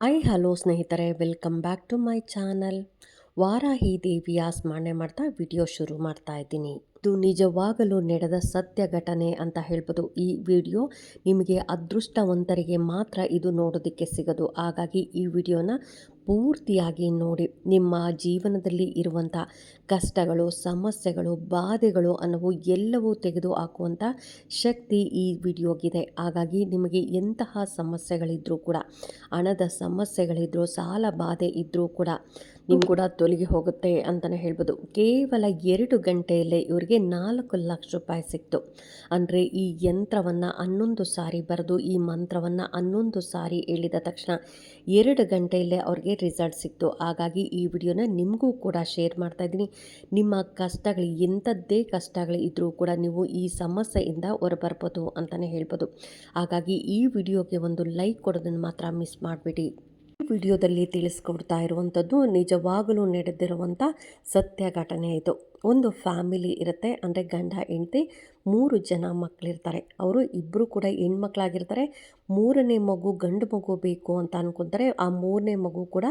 I hello ಸ್ನೇಹಿತರೆ, welcome back to my channel. Varahi ದೇವಿಯ ಸ್ಮರಣೆ ಮಾಡ್ತಾ ವಿಡಿಯೋ ಶುರು ಮಾಡ್ತಾ ಇದ್ದೀನಿ. ಇದು ನಿಜವಾಗಲೂ ನಡೆದ ಸತ್ಯ ಘಟನೆ ಅಂತ ಹೇಳ್ಬೋದು ಈ ವಿಡಿಯೋ. ನಿಮಗೆ ಅದೃಷ್ಟವಂತರಿಗೆ ಮಾತ್ರ ಇದು ನೋಡೋದಕ್ಕೆ ಸಿಗೋದು. ಹಾಗಾಗಿ ಈ ವಿಡಿಯೋನ ಪೂರ್ತಿಯಾಗಿ ನೋಡಿ ನಿಮ್ಮ ಜೀವನದಲ್ಲಿ ಇರುವಂಥ ಕಷ್ಟಗಳು, ಸಮಸ್ಯೆಗಳು, ಬಾಧೆಗಳು ಅನ್ನೋವು ಎಲ್ಲವೂ ತೆಗೆದು ಹಾಕುವಂಥ ಶಕ್ತಿ ಈ ವಿಡಿಯೋಗಿದೆ. ಹಾಗಾಗಿ ನಿಮಗೆ ಎಂತಹ ಸಮಸ್ಯೆಗಳಿದ್ದರೂ ಕೂಡ, ಹಣದ ಸಮಸ್ಯೆಗಳಿದ್ದರೂ ಸಾಲ ಬಾಧೆ ಇದ್ದರೂ ಕೂಡ ನಿಮ್ಮ ಕೂಡ ತೊಲಗಿ ಹೋಗುತ್ತೆ ಅಂತಲೇ ಹೇಳ್ಬೋದು. ಕೇವಲ ಎರಡು ಗಂಟೆಯಲ್ಲೇ ಇವರಿಗೆ ನಾಲ್ಕು ಲಕ್ಷ ರೂಪಾಯಿ ಸಿಕ್ತು. ಅಂದರೆ ಈ ಯಂತ್ರವನ್ನು ಹನ್ನೊಂದು ಸಾರಿ ಬರೆದು, ಈ ಮಂತ್ರವನ್ನು ಹನ್ನೊಂದು ಸಾರಿ ಹೇಳಿದ ತಕ್ಷಣ ಎರಡು ಗಂಟೆಯಲ್ಲೇ ಅವ್ರಿಗೆ ರಿಸಲ್ಟ್ ಸಿಕ್ತು. ಹಾಗಾಗಿ ಈ ವಿಡಿಯೋನ ನಿಮಗೂ ಕೂಡ ಶೇರ್ ಮಾಡ್ತಾ ಇದ್ದೀನಿ. ನಿಮ್ಮ ಕಷ್ಟಗಳು, ಎಂಥದ್ದೇ ಕಷ್ಟಗಳು ಇದ್ದರೂ ಕೂಡ ನೀವು ಈ ಸಮಸ್ಯೆಯಿಂದ ಹೊರಬರ್ಬೋದು ಅಂತಲೇ ಹೇಳ್ಬೋದು. ಹಾಗಾಗಿ ಈ ವಿಡಿಯೋಗೆ ಒಂದು ಲೈಕ್ ಕೊಡೋದನ್ನು ಮಾತ್ರ ಮಿಸ್ ಮಾಡಿಬಿಡಿ. ವಿಡಿಯೋದಲ್ಲಿ ತಿಳಿಸ್ಕೊಡ್ತಾ ಇರುವಂಥದ್ದು ನಿಜವಾಗಲೂ ನಡೆದಿರುವಂಥ ಸತ್ಯ ಘಟನೆ ಇದು. ಒಂದು ಫ್ಯಾಮಿಲಿ ಇರುತ್ತೆ ಅಂದರೆ ಗಂಡ ಹೆಂಡತಿ. ಮೂರು ಜನ ಮಕ್ಕಳಿರ್ತಾರೆ ಅವರು ಇಬ್ಬರು ಕೂಡ ಹೆಣ್ಮಕ್ಳಾಗಿರ್ತಾರೆ. ಮೂರನೇ ಮಗು ಗಂಡು ಮಗು ಬೇಕು ಅಂತ ಅನ್ಕೊತಾರೆ. ಆ ಮೂರನೇ ಮಗು ಕೂಡ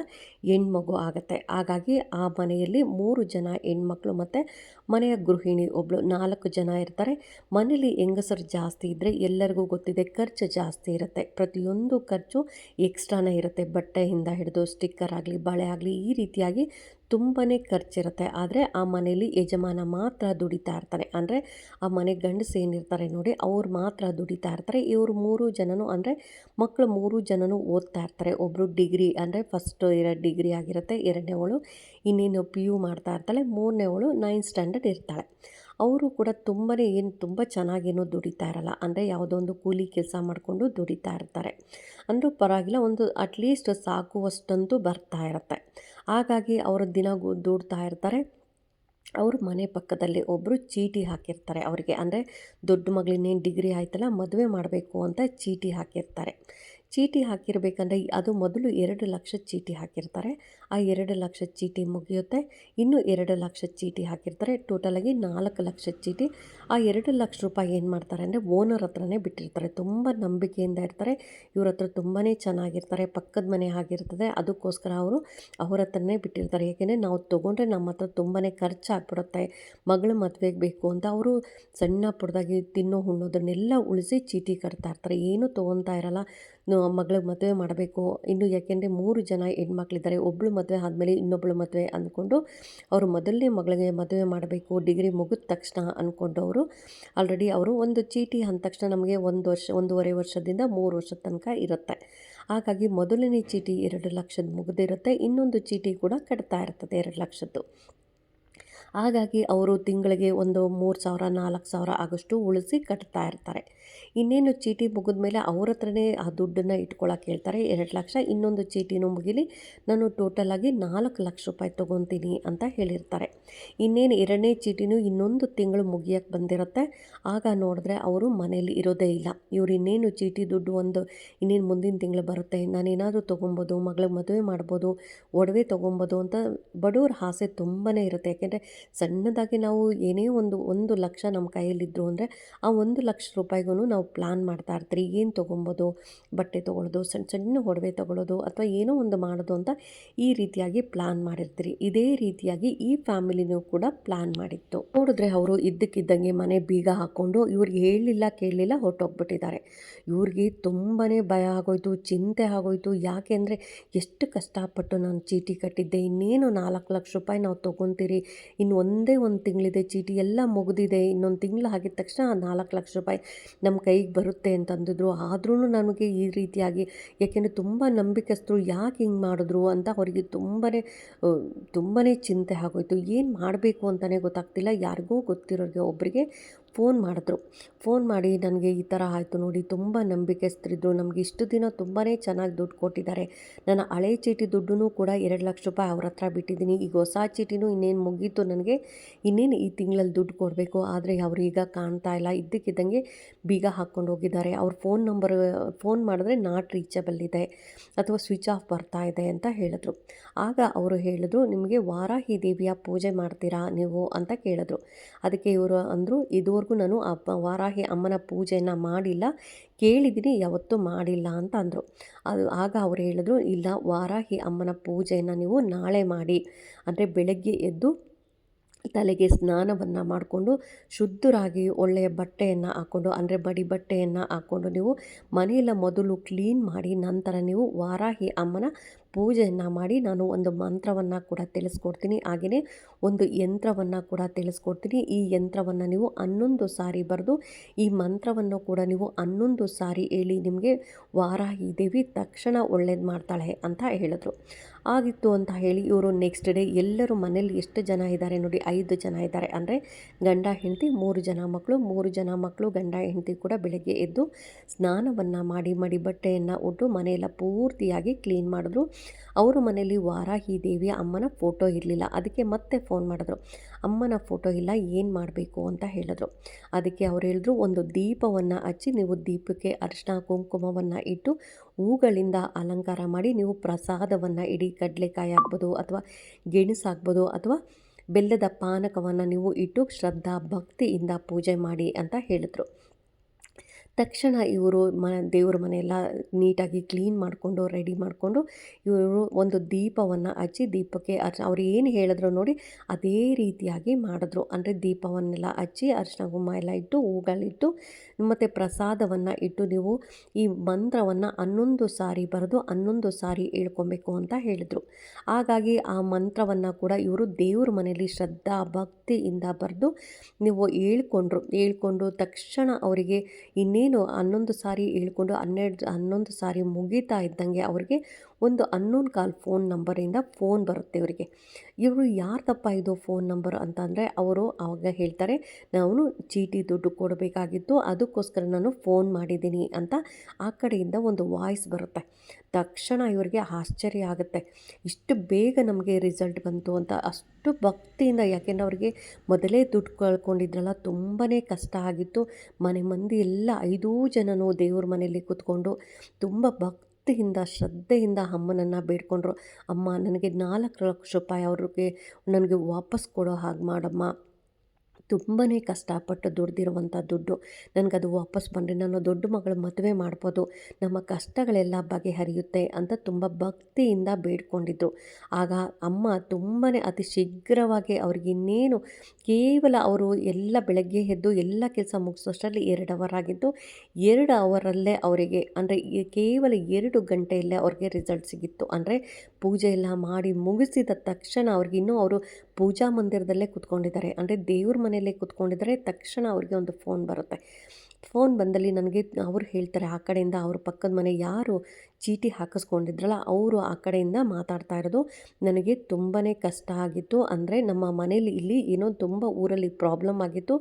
ಹೆಣ್ಮಗು ಆಗುತ್ತೆ. ಹಾಗಾಗಿ ಆ ಮನೆಯಲ್ಲಿ ಮೂರು ಜನ ಹೆಣ್ಮಕ್ಳು ಮತ್ತು ಮನೆಯ ಗೃಹಿಣಿ ಒಬ್ಬಳು ನಾಲ್ಕು ಜನ ಇರ್ತಾರೆ. ಮನೇಲಿ ಹೆಂಗಸರು ಜಾಸ್ತಿ ಇದ್ದರೆ ಎಲ್ಲರಿಗೂ ಗೊತ್ತಿದೆ ಖರ್ಚು ಜಾಸ್ತಿ ಇರುತ್ತೆ. ಪ್ರತಿಯೊಂದು ಖರ್ಚು ಎಕ್ಸ್ಟ್ರಾನೇ ಇರುತ್ತೆ. ಬಟ್ಟೆಯಿಂದ ಹಿಡಿದು, ಸ್ಟಿಕ್ಕರ್ ಆಗಲಿ, ಬಳೆ ಆಗಲಿ, ಈ ರೀತಿಯಾಗಿ ತುಂಬಾ ಖರ್ಚಿರುತ್ತೆ. ಆದರೆ ಆ ಮನೆಯಲ್ಲಿ ಯಜಮಾನ ಮಾತ್ರ ದುಡಿತಾ ಇರ್ತಾರೆ. ಅಂದರೆ ಆ ಮನೆ ಗಂಡಸು ಏನಿರ್ತಾರೆ ನೋಡಿ, ಅವ್ರು ಮಾತ್ರ ದುಡಿತಾ ಇರ್ತಾರೆ. ಇವರು ಮೂರು ಜನನು ಅಂದರೆ ಮಕ್ಕಳು ಮೂರು ಜನನು ಓದ್ತಾ ಇರ್ತಾರೆ. ಒಬ್ಬರು ಡಿಗ್ರಿ ಅಂದರೆ ಫಸ್ಟ್ ಎರಡು ಡಿಗ್ರಿ ಆಗಿರುತ್ತೆ ಎರಡನೇವಳು ಇನ್ನೇನು ಪಿ ಯು ಮಾಡ್ತಾ ಇರ್ತಾಳೆ ಮೂರನೇವಳು ನೈನ್ತ್ ಸ್ಟ್ಯಾಂಡರ್ಡ್ ಇರ್ತಾಳೆ. ಅವರು ಕೂಡ ತುಂಬಾ ಏನು ತುಂಬ ಚೆನ್ನಾಗೇನೋ ದುಡಿತಾ ಇರಲ್ಲ. ಅಂದರೆ ಯಾವುದೋ ಒಂದು ಕೂಲಿ ಕೆಲಸ ಮಾಡಿಕೊಂಡು ದುಡಿತಾ ಇರ್ತಾರೆ. ಅಂದರೂ ಪರವಾಗಿಲ್ಲ, ಒಂದು ಅಟ್ಲೀಸ್ಟ್ ಸಾಕುವಷ್ಟಂತೂ ಬರ್ತಾ ಇರುತ್ತೆ. ಹಾಗಾಗಿ ಅವರು ದಿನ ದುಡ್ತಾ ಇರ್ತಾರೆ. ಅವ್ರ ಮನೆ ಪಕ್ಕದಲ್ಲಿ ಒಬ್ಬರು ಚೀಟಿ ಹಾಕಿರ್ತಾರೆ. ಅವರಿಗೆ ಅಂದರೆ ದೊಡ್ಡ ಮಗಳಿನ್ನೇನು ಡಿಗ್ರಿ ಆಯ್ತಲ್ಲ ಮದುವೆ ಮಾಡಬೇಕು ಅಂತ ಚೀಟಿ ಹಾಕಿರ್ತಾರೆ. ಚೀಟಿ ಹಾಕಿರಬೇಕಂದ್ರೆ ಅದು ಮೊದಲು ಎರಡು ಲಕ್ಷ ಚೀಟಿ ಹಾಕಿರ್ತಾರೆ. ಆ ಎರಡು ಲಕ್ಷ ಚೀಟಿ ಮುಗಿಯುತ್ತೆ. ಇನ್ನೂ ಎರಡು ಲಕ್ಷ ಚೀಟಿ ಹಾಕಿರ್ತಾರೆ. ಟೋಟಲಾಗಿ ನಾಲ್ಕು ಲಕ್ಷ ಚೀಟಿ. ಆ ಎರಡು ಲಕ್ಷ ರೂಪಾಯಿ ಏನು ಮಾಡ್ತಾರೆ ಅಂದರೆ ಓನರ್ ಹತ್ರನೇ ಬಿಟ್ಟಿರ್ತಾರೆ. ತುಂಬ ನಂಬಿಕೆಯಿಂದ ಇರ್ತಾರೆ. ಇವ್ರ ಹತ್ರ ತುಂಬಾ ಚೆನ್ನಾಗಿರ್ತಾರೆ. ಪಕ್ಕದ ಮನೆ ಆಗಿರ್ತದೆ. ಅದಕ್ಕೋಸ್ಕರ ಅವರು ಅವ್ರ ಹತ್ರನೇ ಬಿಟ್ಟಿರ್ತಾರೆ. ಏಕೆಂದರೆ ನಾವು ತೊಗೊಂಡ್ರೆ ನಮ್ಮ ಹತ್ರ ತುಂಬಾ ಖರ್ಚಾಗ್ಬಿಡುತ್ತೆ. ಮಗಳ ಮದುವೆಗೆ ಬೇಕು ಅಂತ ಅವರು ಸಣ್ಣ ಪುಟ್ಟದಾಗಿ ತಿನ್ನೋ ಹುಣ್ಣೋದನ್ನೆಲ್ಲ ಉಳಿಸಿ ಚೀಟಿ ಕಟ್ತಾ ಇರ್ತಾರೆ. ಏನೂ ತೊಗೊತಾ ಇರಲ್ಲ. ಮಗಳಿಗೆ ಮದುವೆ ಮಾಡಬೇಕು. ಇನ್ನು ಯಾಕೆಂದರೆ ಮೂರು ಜನ ಹೆಣ್ಮಕ್ಳಿದ್ದಾರೆ. ಒಬ್ಬಳು ಮದುವೆ ಆದಮೇಲೆ ಇನ್ನೊಬ್ಬಳು ಮದುವೆ ಅಂದ್ಕೊಂಡು ಅವರು ಮೊದಲನೇ ಮಗಳಿಗೆ ಮದುವೆ ಮಾಡಬೇಕು. ಡಿಗ್ರಿ ಮುಗಿದ ತಕ್ಷಣ ಅಂದ್ಕೊಂಡು ಅವರು ಆಲ್ರೆಡಿ ಅವರು ಒಂದು ಚೀಟಿ ಅಂದ ತಕ್ಷಣ ನಮಗೆ ಒಂದು ವರ್ಷ, ಒಂದೂವರೆ ವರ್ಷದಿಂದ ಮೂರು ವರ್ಷದ ತನಕ ಇರುತ್ತೆ. ಹಾಗಾಗಿ ಮೊದಲನೇ ಚೀಟಿ ಎರಡು ಲಕ್ಷದ ಮುಗಿದಿರುತ್ತೆ. ಇನ್ನೊಂದು ಚೀಟಿ ಕೂಡ ಕಟ್ತಾ ಇರ್ತದೆ ಎರಡು ಲಕ್ಷದ್ದು. ಹಾಗಾಗಿ ಅವರು ತಿಂಗಳಿಗೆ ಒಂದು ಮೂರು ಸಾವಿರ, ನಾಲ್ಕು ಸಾವಿರ ಆಗೋಷ್ಟು ಉಳಿಸಿ ಕಟ್ತಾ ಇರ್ತಾರೆ. ಇನ್ನೇನು ಚೀಟಿ ಮುಗಿದ ಮೇಲೆ ಅವ್ರ ಹತ್ರನೇ ಆ ದುಡ್ಡನ್ನು ಇಟ್ಕೊಳಕ್ಕೆ ಹೇಳ್ತಾರೆ, ಎರಡು ಲಕ್ಷ, ಇನ್ನೊಂದು ಚೀಟಿನೂ ಮುಗಿಲಿ, ನಾನು ಟೋಟಲಾಗಿ ನಾಲ್ಕು ಲಕ್ಷ ರೂಪಾಯಿ ತೊಗೊತೀನಿ ಅಂತ ಹೇಳಿರ್ತಾರೆ. ಇನ್ನೇನು ಎರಡನೇ ಚೀಟಿನೂ ಇನ್ನೊಂದು ತಿಂಗಳು ಮುಗಿಯೋಕ್ಕೆ ಬಂದಿರುತ್ತೆ. ಆಗ ನೋಡಿದ್ರೆ ಅವರು ಮನೇಲಿ ಇರೋದೇ ಇಲ್ಲ. ಇವರು ಇನ್ನೇನು ಚೀಟಿ ದುಡ್ಡು ಒಂದು ಇನ್ನೇನು ಮುಂದಿನ ತಿಂಗಳು ಬರುತ್ತೆ, ನಾನೇನಾದರೂ ತೊಗೊಬೋದು, ಮಗಳಿಗೆ ಮದುವೆ ಮಾಡ್ಬೋದು, ಒಡವೆ ತೊಗೊಬೋದು ಅಂತ ಬಡವ್ರ ಆಸೆ ತುಂಬಾ ಇರುತ್ತೆ. ಯಾಕೆಂದರೆ ಸಣ್ಣದಾಗಿ ನಾವು ಏನೇ ಒಂದು ಒಂದು ಲಕ್ಷ ನಮ್ಮ ಕೈಯಲ್ಲಿದ್ದರು ಅಂದರೆ ಆ ಒಂದು ಲಕ್ಷ ರೂಪಾಯಿಗೂ ನಾವು ಪ್ಲ್ಯಾನ್ ಮಾಡ್ತಾ ಇರ್ತೀರಿ. ಏನು ತೊಗೊಬೋದು? ಬಟ್ಟೆ ತೊಗೊಳ್ಳೋದು ಸಣ್ಣ ಸಣ್ಣ ಒಡವೆ ತೊಗೊಳ್ಳೋದು ಅಥವಾ ಏನೋ ಒಂದು ಮಾಡೋದು ಅಂತ ಈ ರೀತಿಯಾಗಿ ಪ್ಲ್ಯಾನ್ ಮಾಡಿರ್ತೀರಿ. ಇದೇ ರೀತಿಯಾಗಿ ಈ ಫ್ಯಾಮಿಲಿನೂ ಕೂಡ ಪ್ಲ್ಯಾನ್ ಮಾಡಿತ್ತು. ನೋಡಿದ್ರೆ ಅವರು ಇದ್ದಕ್ಕಿದ್ದಂಗೆ ಮನೆ ಬೀಗ ಹಾಕ್ಕೊಂಡು ಇವ್ರಿಗೆ ಹೇಳಿಲ್ಲ, ಕೇಳಲಿಲ್ಲ ಹೊರಟೋಗ್ಬಿಟ್ಟಿದ್ದಾರೆ. ಇವ್ರಿಗೆ ತುಂಬಾ ಭಯ ಆಗೋಯ್ತು, ಚಿಂತೆ ಆಗೋಯ್ತು. ಯಾಕೆ ಅಂದರೆ ಎಷ್ಟು ಕಷ್ಟಪಟ್ಟು ನಾನು ಚೀಟಿ ಕಟ್ಟಿದ್ದೆ, ಇನ್ನೇನು ನಾಲ್ಕು ಲಕ್ಷ ರೂಪಾಯಿ ನಾವು ತೊಗೊತೀರಿ ಇನ್ನು ಒಂದೇ ಒಂದು ತಿಂಗಳಿದೆ, ಚೀಟಿ ಎಲ್ಲ ಮುಗಿದಿದೆ, ಇನ್ನೊಂದು ತಿಂಗಳು ಆಗಿದ ತಕ್ಷಣ ನಾಲ್ಕು ಲಕ್ಷ ರೂಪಾಯಿ ನಮ್ಮ ಕೈಗೆ ಬರುತ್ತೆ ಅಂತಂದಿದ್ರು ಆದ್ರೂ ನನಗೆ ಈ ರೀತಿಯಾಗಿ, ಯಾಕೆಂದರೆ ತುಂಬ ನಂಬಿಕಸ್ತರು ಯಾಕೆ ಹಿಂಗೆ ಮಾಡಿದ್ರು ಅಂತ ಅವರಿಗೆ ತುಂಬಾ ತುಂಬಾ ಚಿಂತೆ ಆಗೋಯ್ತು. ಏನು ಮಾಡಬೇಕು ಅಂತಲೇ ಗೊತ್ತಾಗ್ತಿಲ್ಲ. ಯಾರಿಗೂ ಗೊತ್ತಿರೋರಿಗೆ ಒಬ್ಬರಿಗೆ ಫೋನ್ ಮಾಡಿದ್ರು. ಫೋನ್ ಮಾಡಿ ನನಗೆ ಈ ಥರ ಆಯಿತು ನೋಡಿ, ತುಂಬ ನಂಬಿಕೆಸ್ತರಿದ್ರು. ನಮಗೆ ಇಷ್ಟು ದಿನ ತುಂಬಾ ಚೆನ್ನಾಗಿ ದುಡ್ಡು ಕೊಟ್ಟಿದ್ದಾರೆ. ನನ್ನ ಹಳೆ ಚೀಟಿ ದುಡ್ಡು ಕೂಡ ಎರಡು ಲಕ್ಷ ರೂಪಾಯಿ ಅವ್ರ ಹತ್ರ ಬಿಟ್ಟಿದ್ದೀನಿ. ಈಗ ಹೊಸ ಚೀಟಿನೂ ಇನ್ನೇನು ಮುಗೀತು ನನಗೆ. ಇನ್ನೇನು ಈ ತಿಂಗಳಲ್ಲಿ ದುಡ್ಡು ಕೊಡಬೇಕು. ಆದರೆ ಅವರು ಈಗ ಕಾಣ್ತಾ ಇಲ್ಲ. ಇದ್ದಕ್ಕಿದ್ದಂಗೆ ಬೀಗ ಹಾಕ್ಕೊಂಡು ಹೋಗಿದ್ದಾರೆ. ಅವ್ರ ಫೋನ್ ನಂಬರ್, ಫೋನ್ ಮಾಡಿದ್ರೆ ನಾಟ್ ರೀಚಬಲ್ ಇದೆ ಅಥವಾ ಸ್ವಿಚ್ ಆಫ್ ಬರ್ತಾ ಇದೆ ಅಂತ ಹೇಳಿದ್ರು. ಆಗ ಅವರು ಹೇಳಿದ್ರು, ನಿಮಗೆ ವಾರಾಹಿ ದೇವಿಯ ಪೂಜೆ ಮಾಡ್ತೀರಾ ನೀವು? ಅಂತ ಕೇಳಿದ್ರು. ಅದಕ್ಕೆ ಇವರು ಅಂದರು ಇದುವರೆಗೂ ಇದುವರೆಗೂ ನಾನು ಆ ವಾರಾಹಿ ಅಮ್ಮನ ಪೂಜೆಯನ್ನು ಮಾಡಿಲ್ಲ, ಕೇಳಿದ್ದೀನಿ ಯಾವತ್ತೂ ಮಾಡಿಲ್ಲ ಅಂತ ಅಂದರು. ಅದು ಆಗ ಅವ್ರು ಹೇಳಿದ್ರು, ಇಲ್ಲ ವಾರಾಹಿ ಅಮ್ಮನ ಪೂಜೆಯನ್ನು ನೀವು ನಾಳೆ ಮಾಡಿ. ಅಂದರೆ ಬೆಳಗ್ಗೆ ಎದ್ದು ತಲೆಗೆ ಸ್ನಾನವನ್ನು ಮಾಡಿಕೊಂಡು ಶುದ್ಧರಾಗಿ ಒಳ್ಳೆಯ ಬಟ್ಟೆಯನ್ನು ಹಾಕ್ಕೊಂಡು ಅಂದರೆ ಬಡಿ ಬಟ್ಟೆಯನ್ನು ಹಾಕ್ಕೊಂಡು ನೀವು ಮನೆಯೆಲ್ಲ ಮೊದಲು ಕ್ಲೀನ್ ಮಾಡಿ, ನಂತರ ನೀವು ವಾರಾಹಿ ಅಮ್ಮನ ಪೂಜೆಯನ್ನು ಮಾಡಿ ನಾನು ಒಂದು ಮಂತ್ರವನ್ನು ಕೂಡ ತಿಳಿಸ್ಕೊಡ್ತೀನಿ. ಹಾಗೆಯೇ ಒಂದು ಯಂತ್ರವನ್ನು ಕೂಡ ತಿಳಿಸ್ಕೊಡ್ತೀನಿ. ಈ ಯಂತ್ರವನ್ನು ನೀವು ಹನ್ನೊಂದು ಸಾರಿ ಬರೆದು, ಈ ಮಂತ್ರವನ್ನು ಕೂಡ ನೀವು ಹನ್ನೊಂದು ಸಾರಿ ಹೇಳಿ ನಿಮಗೆ ವಾರಾಹಿ ದೇವಿ ತಕ್ಷಣ ಒಳ್ಳೇದು ಮಾಡ್ತಾಳೆ ಅಂತ ಹೇಳಿದ್ರು. ಆಗಿತ್ತು ಅಂತ ಹೇಳಿ ಇವರು ನೆಕ್ಸ್ಟ್ ಡೇ ಎಲ್ಲರೂ ಮನೇಲಿ ಎಷ್ಟು ಜನ ಇದ್ದಾರೆ ನೋಡಿ, ಐದು ಜನ ಇದ್ದಾರೆ. ಅಂದರೆ ಗಂಡ, ಹೆಂಡತಿ, ಮೂರು ಜನ ಮಕ್ಕಳು ಮೂರು ಜನ ಮಕ್ಕಳು ಗಂಡ, ಹೆಂಡತಿ ಕೂಡ ಬೆಳಗ್ಗೆ ಎದ್ದು ಸ್ನಾನವನ್ನು ಮಾಡಿ, ಮಡಿ ಬಟ್ಟೆಯನ್ನು ಉಟ್ಟು ಮನೆಯೆಲ್ಲ ಪೂರ್ತಿಯಾಗಿ ಕ್ಲೀನ್ ಮಾಡಿದ್ರು. ಅವರು ಮನೆಯಲ್ಲಿ ವಾರಾಹಿ ದೇವಿಯ ಅಮ್ಮನ ಫೋಟೋ ಇರಲಿಲ್ಲ. ಅದಕ್ಕೆ ಮತ್ತೆ ಫೋನ್ ಮಾಡಿದ್ರು. ಅಮ್ಮನ ಫೋಟೋ ಇಲ್ಲ, ಏನು ಮಾಡಬೇಕು? ಅಂತ ಹೇಳಿದ್ರು. ಅದಕ್ಕೆ ಅವ್ರು ಹೇಳಿದ್ರು, ಒಂದು ದೀಪವನ್ನು ಹಚ್ಚಿ ನೀವು ದೀಪಕ್ಕೆ ಅರಿಶಿನ ಕುಂಕುಮವನ್ನು ಇಟ್ಟು ಹೂಗಳಿಂದ ಅಲಂಕಾರ ಮಾಡಿ ನೀವು ಪ್ರಸಾದವನ್ನು ಇಡೀ ಕಡಲೆಕಾಯಿ ಆಗ್ಬೋದು ಅಥವಾ ಗೆಣಸು ಅಥವಾ ಬೆಲ್ಲದ ಪಾನಕವನ್ನು ನೀವು ಇಟ್ಟು ಶ್ರದ್ಧಾ ಭಕ್ತಿಯಿಂದ ಪೂಜೆ ಮಾಡಿ ಅಂತ ಹೇಳಿದ್ರು. ತಕ್ಷಣ ಇವರು ಮ ದೇವ್ರ ಮನೆಯೆಲ್ಲ ನೀಟಾಗಿ ಕ್ಲೀನ್ ಮಾಡಿಕೊಂಡು, ರೆಡಿ ಮಾಡಿಕೊಂಡು ಇವರು ಒಂದು ದೀಪವನ್ನು ಹಚ್ಚಿ ದೀಪಕ್ಕೆ ಅರ್ಶ ಅವ್ರು ಏನು ಹೇಳಿದ್ರು ನೋಡಿ ಅದೇ ರೀತಿಯಾಗಿ ಮಾಡಿದ್ರು. ಅಂದರೆ ದೀಪವನ್ನೆಲ್ಲ ಹಚ್ಚಿ ಅರ್ಶಿನ ಗುಮ್ಮ ಎಲ್ಲ ಇಟ್ಟು ಹೂಗಳಿಟ್ಟು ಮತ್ತು ಪ್ರಸಾದವನ್ನು ಇಟ್ಟು ನೀವು ಈ ಮಂತ್ರವನ್ನು ಹನ್ನೊಂದು ಸಾರಿ ಬರೆದು ಹನ್ನೊಂದು ಸಾರಿ ಹೇಳ್ಕೊಬೇಕು ಅಂತ ಹೇಳಿದರು. ಹಾಗಾಗಿ ಆ ಮಂತ್ರವನ್ನು ಕೂಡ ಇವರು ದೇವ್ರ ಮನೆಯಲ್ಲಿ ಶ್ರದ್ಧಾ ಭಕ್ತಿಯಿಂದ ಬರೆದು ನೀವು ಹೇಳ್ಕೊಂಡ್ರು. ಹೇಳ್ಕೊಂಡು ತಕ್ಷಣ ಅವರಿಗೆ ಇನ್ನೇನು ಹನ್ನೊಂದು ಸಾರಿ ಹೇಳ್ಕೊಂಡು ಹನ್ನೆರಡು ಹನ್ನೊಂದು ಸಾರಿ ಮುಗೀತಾ ಇದ್ದಂಗೆ ಅವ್ರಿಗೆ ಒಂದು ಅನ್ನೋನ್ ಕಾಲ್ ಫೋನ್ ನಂಬರಿಂದ ಫೋನ್ ಬರುತ್ತೆ ಇವರಿಗೆ. ಇವರು ಯಾರ್ದಪ್ಪ ಇದು ಫೋನ್ ನಂಬರ್ ಅಂತಂದರೆ ಅವರು ಆವಾಗ ಹೇಳ್ತಾರೆ ನಾನು ಚೀಟಿ ದುಡ್ಡು ಕೊಡಬೇಕಾಗಿತ್ತು, ಅದಕ್ಕೋಸ್ಕರ ನಾನು ಫೋನ್ ಮಾಡಿದ್ದೀನಿ ಅಂತ ಆ ಕಡೆಯಿಂದ ಒಂದು ವಾಯ್ಸ್ ಬರುತ್ತೆ. ತಕ್ಷಣ ಇವರಿಗೆ ಆಶ್ಚರ್ಯ ಆಗುತ್ತೆ. ಇಷ್ಟು ಬೇಗ ನಮಗೆ ರಿಸಲ್ಟ್ ಬಂತು ಅಂತ, ಅಷ್ಟು ಭಕ್ತಿಯಿಂದ, ಯಾಕೆಂದರೆ ಅವರಿಗೆ ಮೊದಲೇ ದುಡ್ಡು ಕಳ್ಕೊಂಡಿದ್ರಲ್ಲ ತುಂಬಾ ಕಷ್ಟ ಆಗಿತ್ತು. ಮನೆ ಮಂದಿ ಎಲ್ಲ ಐದೂ ಜನನೂ ದೇವ್ರ ಮನೆಯಲ್ಲಿ ಕೂತ್ಕೊಂಡು ತುಂಬ ಭಕ್ತಿಯಿಂದ, ಶ್ರದ್ಧೆಯಿಂದ ಅಮ್ಮನನ್ನು ಬೇಡ್ಕೊಂಡ್ರು. ಅಮ್ಮ, ನನಗೆ ನಾಲ್ಕು ಲಕ್ಷ ರೂಪಾಯಿ ಅವ್ರಿಗೆ, ನನಗೆ ವಾಪಸ್ ಕೊಡೋ ಹಾಗೆ ಮಾಡಮ್ಮ. ತುಂಬಾ ಕಷ್ಟಪಟ್ಟು ದುಡ್ದಿರುವಂಥ ದುಡ್ಡು. ನನಗದು ವಾಪಸ್ ಬಂದರೆ ನಾನು ದೊಡ್ಡ ಮಗಳು ಮದುವೆ ಮಾಡ್ಬೋದು. ನಮ್ಮ ಕಷ್ಟಗಳೆಲ್ಲ ಬಗೆಹರಿಯುತ್ತೆ ಅಂತ ತುಂಬ ಭಕ್ತಿಯಿಂದ ಬೇಡ್ಕೊಂಡಿದ್ರು. ಆಗ ಅಮ್ಮ ತುಂಬಾ ಅತಿ ಶೀಘ್ರವಾಗಿ ಅವ್ರಿಗೆ ಇನ್ನೇನು ಕೇವಲ ಅವರು ಎಲ್ಲ ಬೆಳಗ್ಗೆ ಎದ್ದು ಎಲ್ಲ ಕೆಲಸ ಮುಗಿಸೋಷ್ಟರಲ್ಲಿ ಎರಡು ಅವರ್ ಆಗಿದ್ದು ಎರಡು ಅವರಲ್ಲೇ ಅವರಿಗೆ ಅಂದರೆ ಕೇವಲ ಎರಡು ಗಂಟೆಯಲ್ಲೇ ಅವ್ರಿಗೆ ರಿಸಲ್ಟ್ ಸಿಗಿತ್ತು. ಅಂದರೆ ಪೂಜೆ ಎಲ್ಲ ಮಾಡಿ ಮುಗಿಸಿದ ತಕ್ಷಣ ಅವ್ರಿಗಿನ್ನೂ ಅವರು ಪೂಜಾ ಮಂದಿರದಲ್ಲೇ ಕೂತ್ಕೊಂಡಿದ್ದಾರೆ. ಅಂದರೆ ದೇವ್ರ ಮನೆಯಲ್ಲೇ ಕೂತ್ಕೊಂಡಿದ್ದಾರೆ ತಕ್ಷಣ ಅವ್ರಿಗೆ ಒಂದು ಫೋನ್ ಬರುತ್ತೆ. ಫೋನ್ ಬಂದಲ್ಲಿ ನನಗೆ ಅವರು ಹೇಳ್ತಾರೆ, ಆ ಕಡೆಯಿಂದ ಅವ್ರ ಪಕ್ಕದ ಮನೆ ಯಾರು ಚೀಟಿ ಹಾಕಿಸ್ಕೊಂಡಿದ್ರಲ್ಲ, ಅವರು ಆ ಕಡೆಯಿಂದ ಮಾತಾಡ್ತಾ ಇರೋದು ನನಗೆ ತುಂಬಾ ಕಷ್ಟ ಆಗಿತ್ತು. ಅಂದರೆ ನಮ್ಮ ಮನೇಲಿ ಇಲ್ಲಿ ಏನೋ ತುಂಬ ಊರಲ್ಲಿ ಪ್ರಾಬ್ಲಮ್ ಆಗಿತ್ತು.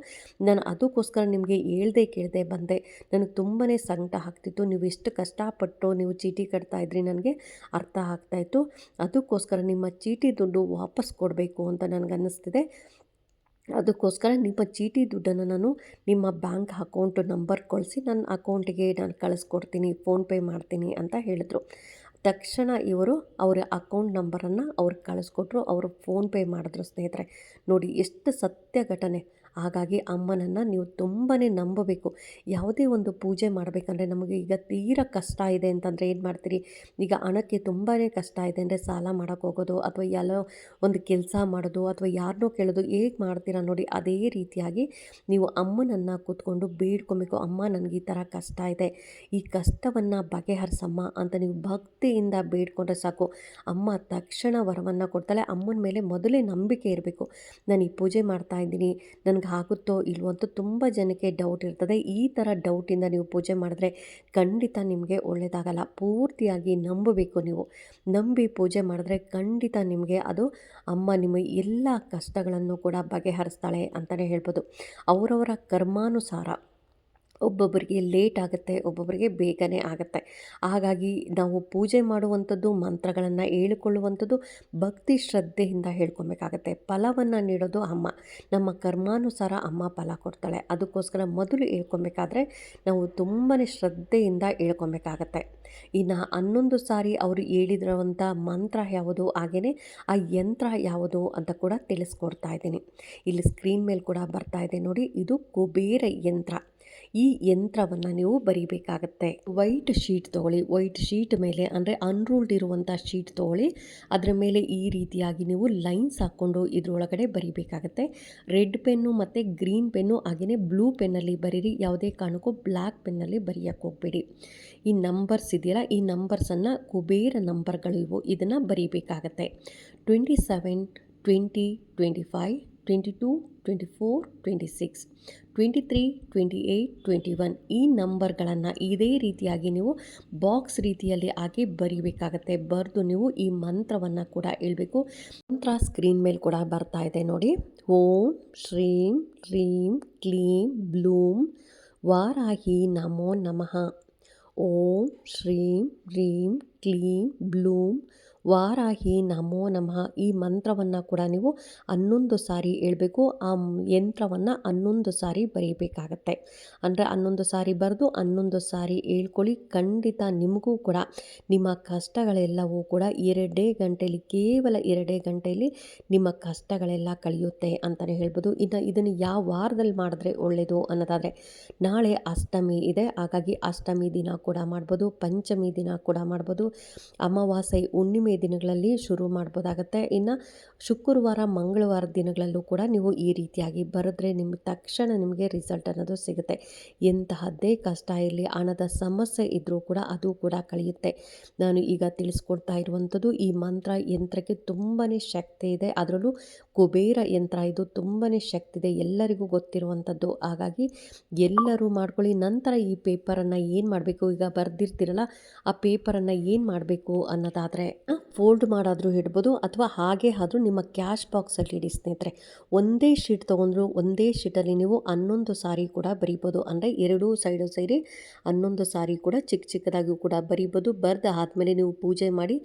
ನಾನು ಅದಕ್ಕೋಸ್ಕರ ನಿಮಗೆ ಹೇಳ್ದೆ ಕೇಳದೆ ಬಂದೆ. ನನಗೆ ತುಂಬಾ ಸಂಕಟ ಆಗ್ತಿತ್ತು. ನೀವು ಎಷ್ಟು ಕಷ್ಟಪಟ್ಟು ನೀವು ಚೀಟಿ ಕಟ್ತಾ ಇದ್ರಿ ನನಗೆ ಅರ್ಥ ಆಗ್ತಾಯಿತ್ತು ಅದಕ್ಕೋಸ್ಕರ ನಿಮ್ಮ ಚೀಟಿ ದುಡ್ಡು ವಾಪಸ್ ಕೊಡಬೇಕು ಅಂತ ನನಗೆ ಅನ್ನಿಸ್ತಿದೆ ಅದಕ್ಕೋಸ್ಕರ ನಿಮ್ಮ ಚೀಟಿ ದುಡ್ಡನ್ನು ನಾನು ನಿಮ್ಮ ಬ್ಯಾಂಕ್ ಅಕೌಂಟ್ ನಂಬರ್ ಕಳಿಸಿ ನನ್ನ ಅಕೌಂಟಿಗೆ ನಾನು ಕಳಿಸ್ಕೊಡ್ತೀನಿ, ಫೋನ್ಪೇ ಮಾಡ್ತೀನಿ ಅಂತ ಹೇಳಿದ್ರು. ತಕ್ಷಣ ಇವರು ಅವರ ಅಕೌಂಟ್ ನಂಬರನ್ನು ಅವ್ರಿಗೆ ಕಳಿಸ್ಕೊಟ್ರು, ಅವರು ಫೋನ್ಪೇ ಮಾಡಿದ್ರು ಸ್ನೇಹಿತರೆ. ನೋಡಿ, ಎಷ್ಟು ಸತ್ಯ ಘಟನೆ. ಹಾಗಾಗಿ ಅಮ್ಮನನ್ನು ನೀವು ತುಂಬಾ ನಂಬಬೇಕು. ಯಾವುದೇ ಒಂದು ಪೂಜೆ ಮಾಡಬೇಕಂದ್ರೆ ನಮಗೆ ಈಗ ತೀರ ಕಷ್ಟ ಇದೆ ಅಂತಂದರೆ ಏನು ಮಾಡ್ತೀರಿ? ಈಗ ಹಣಕ್ಕೆ ತುಂಬಾ ಕಷ್ಟ ಇದೆ ಅಂದರೆ ಸಾಲ ಮಾಡೋಕ್ಕೆ ಹೋಗೋದು ಅಥವಾ ಎಲ್ಲೋ ಒಂದು ಕೆಲಸ ಮಾಡೋದು ಅಥವಾ ಯಾರನ್ನೋ ಕೇಳೋದು ಹೇಗೆ ಮಾಡ್ತೀರಾ ನೋಡಿ ಅದೇ ರೀತಿಯಾಗಿ ನೀವು ಅಮ್ಮನನ್ನು ಕೂತ್ಕೊಂಡು ಬೇಡ್ಕೊಬೇಕು. ಅಮ್ಮ ನನಗೆ ಈ ಥರ ಕಷ್ಟ ಇದೆ, ಈ ಕಷ್ಟವನ್ನು ಬಗೆಹರಿಸಮ್ಮ ಅಂತ ನೀವು ಭಕ್ತಿಯಿಂದ ಬೇಡ್ಕೊಂಡ್ರೆ ಸಾಕು. ಅಮ್ಮ ತಕ್ಷಣ ವರವನ್ನು ಕೊಡ್ತಾಳೆ. ಅಮ್ಮನ ಮೇಲೆ ಮೊದಲೇ ನಂಬಿಕೆ ಇರಬೇಕು. ನಾನು ಈ ಪೂಜೆ ಮಾಡ್ತಾ ಇದ್ದೀನಿ, ನನಗೆ ಆಗುತ್ತೋ ಇಲ್ವೋ ಅಂತ ತುಂಬ ಜನಕ್ಕೆ ಡೌಟ್ ಇರ್ತದೆ. ಈ ಥರ ಡೌಟಿಂದ ನೀವು ಪೂಜೆ ಮಾಡಿದ್ರೆ ಖಂಡಿತ ನಿಮಗೆ ಒಳ್ಳೆಯದಾಗಲ್ಲ ಪೂರ್ತಿಯಾಗಿ ನಂಬಬೇಕು ನೀವು. ನಂಬಿ ಪೂಜೆ ಮಾಡಿದ್ರೆ ಖಂಡಿತ ನಿಮಗೆ ಅದು ಅಮ್ಮ ನಿಮ್ಮ ಎಲ್ಲ ಕಷ್ಟಗಳನ್ನು ಕೂಡ ಬಗೆಹರಿಸ್ತಾಳೆ ಅಂತಲೇ ಹೇಳ್ಬೋದು. ಅವರವರ ಕರ್ಮಾನುಸಾರ. ಒಬ್ಬೊಬ್ಬರಿಗೆ ಲೇಟ್ ಆಗುತ್ತೆ, ಒಬ್ಬೊಬ್ಬರಿಗೆ ಬೇಗನೆ ಆಗುತ್ತೆ. ಹಾಗಾಗಿ ನಾವು ಪೂಜೆ ಮಾಡುವಂಥದ್ದು, ಮಂತ್ರಗಳನ್ನು ಹೇಳಿಕೊಳ್ಳುವಂಥದ್ದು ಭಕ್ತಿ ಶ್ರದ್ಧೆಯಿಂದ ಹೇಳ್ಕೊಬೇಕಾಗತ್ತೆ ಫಲವನ್ನು ನೀಡೋದು ಅಮ್ಮ. ನಮ್ಮ ಕರ್ಮಾನುಸಾರ ಅಮ್ಮ ಫಲ ಕೊಡ್ತಾಳೆ. ಅದಕ್ಕೋಸ್ಕರ ಮೊದಲು ಹೇಳ್ಕೊಬೇಕಾದ್ರೆ ನಾವು ತುಂಬಾ ಶ್ರದ್ಧೆಯಿಂದ ಹೇಳ್ಕೊಬೇಕಾಗತ್ತೆ ಇನ್ನು ಹನ್ನೊಂದು ಸಾರಿ ಅವರು ಹೇಳಿದಿರುವಂಥ ಮಂತ್ರ ಯಾವುದು? ಹಾಗೆಯೇ ಆ ಯಂತ್ರ ಯಾವುದು ಅಂತ ಕೂಡ ತಿಳಿಸ್ಕೊಡ್ತಾ ಇದ್ದೀನಿ. ಇಲ್ಲಿ ಸ್ಕ್ರೀನ್ ಮೇಲೆ ಕೂಡ ಬರ್ತಾ ಇದೆ ನೋಡಿ. ಇದು ಕುಬೇರ ಯಂತ್ರ. ಈ ಯಂತ್ರವನ್ನು ನೀವು ಬರೀಬೇಕಾಗತ್ತೆ. ವೈಟ್ ಶೀಟ್ ತೊಗೊಳ್ಳಿ. ವೈಟ್ ಶೀಟ್ ಮೇಲೆ ಅಂದರೆ ಅನ್ರೂಲ್ಡ್ ಇರುವಂಥ ಶೀಟ್ ತೊಗೊಳ್ಳಿ. ಅದರ ಮೇಲೆ ಈ ರೀತಿಯಾಗಿ ನೀವು ಲೈನ್ಸ್ ಹಾಕ್ಕೊಂಡು ಇದರೊಳಗಡೆ ಬರೀಬೇಕಾಗತ್ತೆ. ರೆಡ್ ಪೆನ್ನು ಮತ್ತು ಗ್ರೀನ್ ಪೆನ್ನು ಹಾಗೆಯೇ ಬ್ಲೂ ಪೆನ್ನಲ್ಲಿ ಬರೀರಿ. ಯಾವುದೇ ಕಾರಣಕ್ಕೂ ಬ್ಲ್ಯಾಕ್ ಪೆನ್ನಲ್ಲಿ ಬರೆಯೋಕ್ಕೆ ಹೋಗಬೇಡಿ. ಈ ನಂಬರ್ಸ್ ಇದೆಯಲ್ಲ, ಈ ನಂಬರ್ಸನ್ನು ಕುಬೇರ ನಂಬರ್ಗಳು ಇವು. ಇದನ್ನು ಬರೀಬೇಕಾಗತ್ತೆ. Twenty seven twenty twenty five twenty two twenty four twenty six twenty three twenty eight twenty one ಈ ನಂಬರ್ಗಳನ್ನು ಇದೇ ರೀತಿಯಾಗಿ ನೀವು ಬಾಕ್ಸ್ ರೀತಿಯಲ್ಲಿ ಹಾಕಿ ಬರೀಬೇಕಾಗತ್ತೆ. ಬರೆದು ನೀವು ಈ ಮಂತ್ರವನ್ನು ಕೂಡ ಹೇಳಬೇಕು. ಮಂತ್ರ ಸ್ಕ್ರೀನ್ ಮೇಲೆ ಕೂಡ ಬರ್ತಾ ಇದೆ ನೋಡಿ. ಓಂ ಶ್ರೀಂ ಕ್ರೀಂ ಕ್ಲೀಂ ಬ್ಲೂಮ್ ವಾರಾಹಿ ನಮೋ ನಮಃ. ಓಂ ಶ್ರೀಂ ಹ್ರೀಂ ಕ್ಲೀಂ ಬ್ಲೂಮ್ ವಾರಾಹಿ ನಮೋ ನಮಃ ಈ ಮಂತ್ರವನ್ನು ಕೂಡ ನೀವು ಹನ್ನೊಂದು ಸಾರಿ ಹೇಳಬೇಕು. ಆ ಯಂತ್ರವನ್ನು ಹನ್ನೊಂದು ಸಾರಿ ಬರೀಬೇಕಾಗತ್ತೆ. ಅಂದರೆ ಹನ್ನೊಂದು ಸಾರಿ ಬರೆದು ಹನ್ನೊಂದು ಸಾರಿ ಹೇಳ್ಕೊಳ್ಳಿ. ಖಂಡಿತ ನಿಮಗೂ ಕೂಡ ನಿಮ್ಮ ಕಷ್ಟಗಳೆಲ್ಲವೂ ಕೂಡ ಎರಡೇ ಗಂಟೆಯಲ್ಲಿ ಕೇವಲ ಎರಡೇ ಗಂಟೆಯಲ್ಲಿ ನಿಮ್ಮ ಕಷ್ಟಗಳೆಲ್ಲ ಕಳೆಯುತ್ತೆ ಅಂತಲೇ ಹೇಳ್ಬೋದು. ಇನ್ನು ಇದನ್ನು ಯಾವ ವಾರದಲ್ಲಿ ಮಾಡಿದ್ರೆ ಒಳ್ಳೆಯದು ಅನ್ನೋದಾದರೆ, ನಾಳೆ ಅಷ್ಟಮಿ ಇದೆ. ಹಾಗಾಗಿ ಅಷ್ಟಮಿ ದಿನ ಕೂಡ ಮಾಡ್ಬೋದು. ಪಂಚಮಿ ದಿನ ಕೂಡ ಮಾಡ್ಬೋದು. ಅಮಾವಾಸ್ಯೆ ಹುಣ್ಣಿಮೆ ದಿನಗಳಲ್ಲಿ ಶುರು ಮಾಡ್ಬೋದಾಗತ್ತೆ. ಇನ್ನು ಶುಕ್ರವಾರ, ಮಂಗಳವಾರ ದಿನಗಳಲ್ಲೂ ಕೂಡ ನೀವು ಈ ರೀತಿಯಾಗಿ ಬರೆದ್ರೆ ನಿಮ್ಮ ತಕ್ಷಣ ನಿಮಗೆ ರಿಸಲ್ಟ್ ಅನ್ನೋದು ಸಿಗುತ್ತೆ. ಎಂತಹದ್ದೇ ಕಷ್ಟ ಇರಲಿ, ಹಣದ ಸಮಸ್ಯೆ ಇದ್ದರೂ ಕೂಡ ಅದು ಕೂಡ ಕಳೆಯುತ್ತೆ. ನಾನು ಈಗ ತಿಳಿಸ್ಕೊಡ್ತಾ ಇರುವಂಥದ್ದು ಈ ಮಂತ್ರ ಯಂತ್ರಕ್ಕೆ ತುಂಬಾ ಶಕ್ತಿ ಇದೆ. ಅದರಲ್ಲೂ ಕುಬೇರ ಯಂತ್ರ, ಇದು ತುಂಬಾ ಶಕ್ತಿ ಇದೆ, ಎಲ್ಲರಿಗೂ ಗೊತ್ತಿರುವಂಥದ್ದು ಹಾಗಾಗಿ ಎಲ್ಲರೂ ಮಾಡ್ಕೊಳ್ಳಿ. ನಂತರ ಈ ಪೇಪರನ್ನು ಏನು ಮಾಡಬೇಕು? ಈಗ ಬರೆದಿರ್ತೀರಲ್ಲ, ಆ ಪೇಪರನ್ನು ಏನು ಮಾಡಬೇಕು ಅನ್ನೋದಾದರೆ ಫೋಲ್ಡ್ ಮಾಡಾದರೂ ಇಡ್ಬೋದು, ಅಥವಾ ಹಾಗೆ ಆದರೂ ನಿಮ್ಮ ಕ್ಯಾಶ್ ಬಾಕ್ಸಲ್ಲಿ ಇಡಿ ಸ್ನೇಹಿತರೆ. ಒಂದೇ ಶೀಟ್ ತೊಗೊಂಡ್ರು ಒಂದೇ ಶೀಟಲ್ಲಿ ನೀವು ಹನ್ನೊಂದು ಸಾರಿ ಕೂಡ ಬರಿಬೋದು. ಅಂದರೆ ಎರಡೂ ಸೈಡು ಸೇರಿ ಹನ್ನೊಂದು ಸಾರಿ ಕೂಡ ಚಿಕ್ಕ ಚಿಕ್ಕದಾಗಿ ಕೂಡ ಬರಿಬೋದು. ಬರೆದ ಆದಮೇಲೆ ನೀವು ಪೂಜೆ ಮಾಡಿ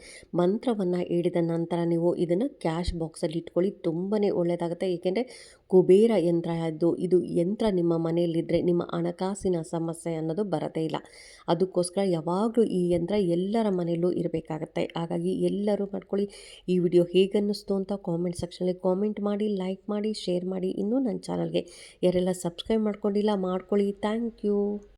ಮಂತ್ರವನ್ನು ಹೇಳಿದ ನಂತರ ನೀವು ಇದನ್ನು ಕ್ಯಾಶ್ ಬಾಕ್ಸಲ್ಲಿ ಇಟ್ಕೊಳ್ಳಿ. ತುಂಬಾ ಒಳ್ಳೆಯದಾಗುತ್ತೆ ಏಕೆಂದರೆ ಕುಬೇರ ಯಂತ್ರ ಅದು, ಇದು ಯಂತ್ರ ನಿಮ್ಮ ಮನೆಯಲ್ಲಿದ್ದರೆ ನಿಮ್ಮ ಹಣಕಾಸಿನ ಸಮಸ್ಯೆ ಅನ್ನೋದು ಬರತೇ ಇಲ್ಲ. ಅದಕ್ಕೋಸ್ಕರ ಯಾವಾಗಲೂ ಈ ಯಂತ್ರ ಎಲ್ಲರ ಮನೆಯಲ್ಲೂ ಇರಬೇಕಾಗತ್ತೆ. ಹಾಗಾಗಿ ಎಲ್ಲರೂ ಮಾಡ್ಕೊಳ್ಳಿ. ಈ ವಿಡಿಯೋ ಹೇಗನ್ನಿಸ್ತು ಅಂತ ಕಾಮೆಂಟ್ ಸೆಕ್ಷನಲ್ಲಿ ಕಾಮೆಂಟ್ ಮಾಡಿ ಲೈಕ್ ಮಾಡಿ ಶೇರ್ ಮಾಡಿ. ಇನ್ನೂ ನನ್ನ ಚಾನಲ್ಗೆ ಯಾರೆಲ್ಲ ಸಬ್ಸ್ಕ್ರೈಬ್ ಮಾಡ್ಕೊಂಡಿಲ್ಲ, ಮಾಡ್ಕೊಳ್ಳಿ. Thank you